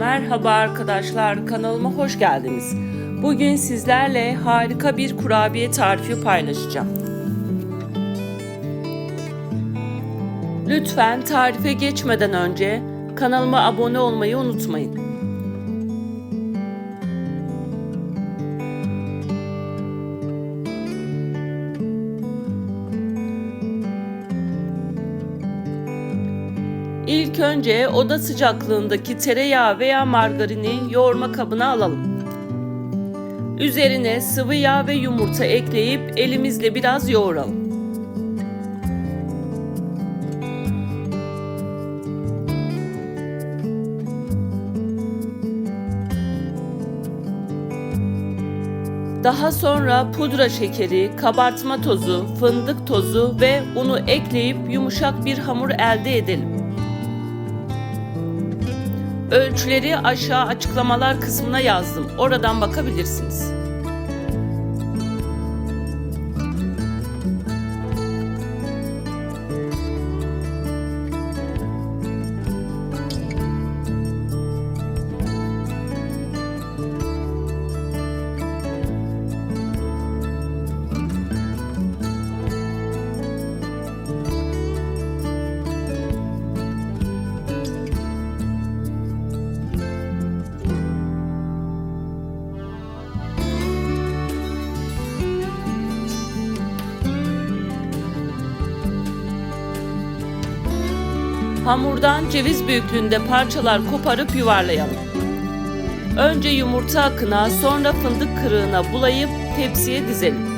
Merhaba arkadaşlar, kanalıma hoş geldiniz. Bugün sizlerle harika bir kurabiye tarifi paylaşacağım. Lütfen tarife geçmeden önce kanalıma abone olmayı unutmayın. İlk önce oda sıcaklığındaki tereyağı veya margarini yoğurma kabına alalım. Üzerine sıvı yağ ve yumurta ekleyip elimizle biraz yoğuralım. Daha sonra pudra şekeri, kabartma tozu, fındık tozu ve unu ekleyip yumuşak bir hamur elde edelim. Ölçüleri aşağı açıklamalar kısmına yazdım. Oradan bakabilirsiniz. Hamurdan ceviz büyüklüğünde parçalar koparıp yuvarlayalım. Önce yumurta akına, sonra fındık kırığına bulayıp tepsiye dizelim.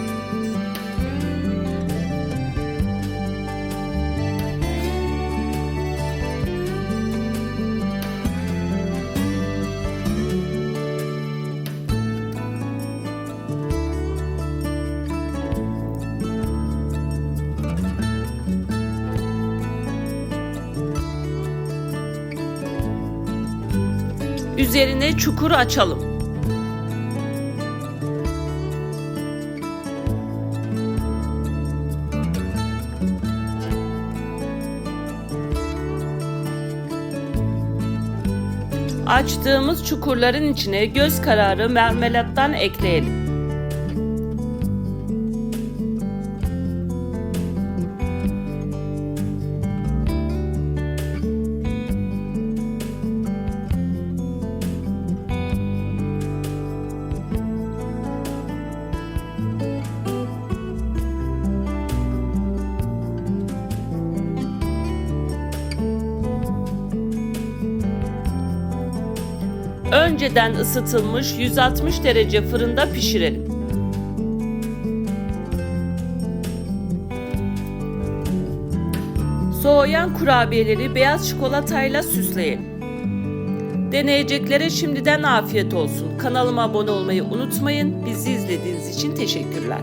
Üzerine çukur açalım. Açtığımız çukurların içine göz kararı mermelattan ekleyelim. Önceden ısıtılmış 160 derece fırında pişirelim. Soğuyan kurabiyeleri beyaz çikolatayla süsleyelim. Deneyeceklere şimdiden afiyet olsun. Kanalıma abone olmayı unutmayın. Bizi izlediğiniz için teşekkürler.